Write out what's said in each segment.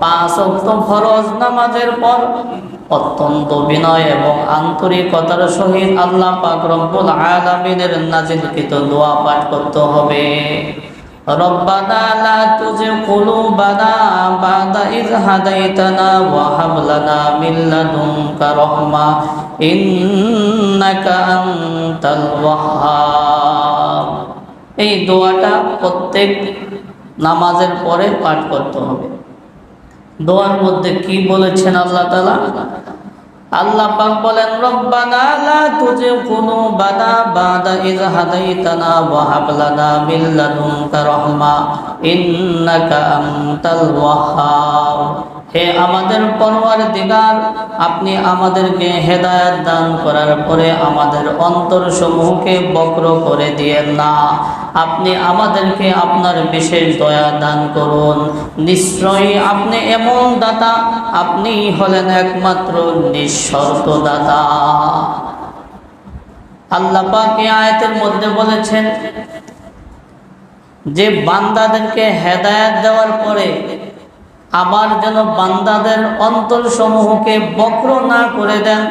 পাঁচ অক্ত ফরজ নামাজের পর অত্যন্ত বিনয় এবং আন্তরিকতার সহিত আল্লাহ পাক রব্বুল আলামিনের নাজিলকৃত দোয়া পাঠ করতে হবে ربنا لا تزغ قلوبنا بعد إذ هديتنا وهب لنا من لدنك رحمة إنك أنت الوهاب এই দোয়াটা প্রত্যেক নামাজের পরে পাঠ করতে হবে দোয়ার মধ্যে কি বলেছেন আল্লাহ তালা আল্লাহ পাক বলেন, রব্বানা লা তুজি কুলুবানা বাদা ইয হাদাইতানা ওয়া হাব লানা মিন লাদুনকা রাহমা ইন্নাকা আনতাল ওয়াহ্হাব। হে আমাদের পরওয়ারদিগার, আপনি আমাদেরকে হেদায়ত দান করার পরে আমাদের অন্তর সমূহকে বক্র করে দিয়েন না। আপনি আমাদেরকে আপনার বিশেষ দয়া দান করুন। নিশ্চয়ই আপনি এমন দাতা, আপনি হলেন একমাত্র নিঃশর্ত দাতা। আল্লাহ পাক আয়াতের মধ্যে বলেছেন, যে বান্দাদেরকে হেদায়েত দেওয়ার পরে আবার যেন বান্দাদের অন্তর সমূহকে বক্র না করে দেন,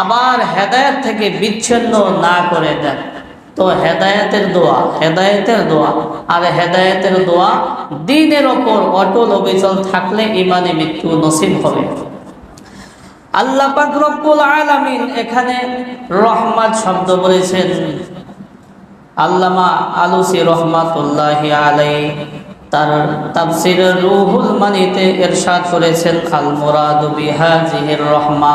আবার হেদায়েত থেকে বিচ্ছিন্ন না করে দেন। তো হেদায়েতের দোয়া হেদায়েতের দোয়া, আর হেদায়েতের দোয়া দিনের ওপর অটল অবিচল থাকলে ইমানে মৃত্যু নসিব হবে। আল্লাহ পাক রব্বুল আলামিন এখানে রহমাত শব্দ বলেছেন, আল্লামা আলুসি রহমাতুল্লাহি আলাই তার তাফসির রুহুল মানিতে ইরশাদ করেছেন আল মুরাদ বিহাজিহির রহমা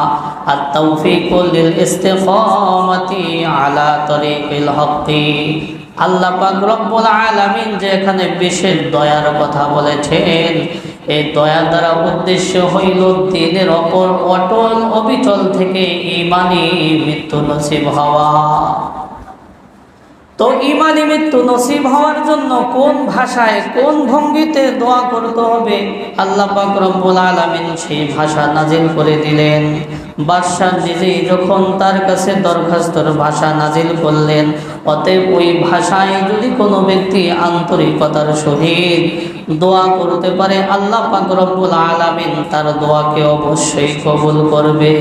আত তৌফিকু লিল ইস্তিকামাতি আলা তরিকিল হক্কি আল্লাহ পাক রব্বুল আলামিন যে এখানে বিশেষ দয়ার কথা বলেছেন, এই দয়া দ্বারা উদ্দেশ্য হইল দিনের অপর অটল অবিচল থেকে ইমানি মৃত্যু নসিব হওয়া। তো ইমানি মৃত্যু নসিব হওয়ার জন্য কোন ভাষায়, কোন ভঙ্গিতে দোয়া করতে হবে? আল্লাহ পাক রব্বুল আলামিন সেই ভাষা নাজিল করে দিলেন। বাদশাহ নিজেই যখন তার কাছে দরখাস্তর ভাষা নাজিল করলেন, অতএব ওই ভাষায় যদি কোনো ব্যক্তি আন্তরিকতার সহিত দোয়া করতে পারে, আল্লাহ রব্বুল আলামিন তার দোয়াকে অবশ্যই কবুল করবে।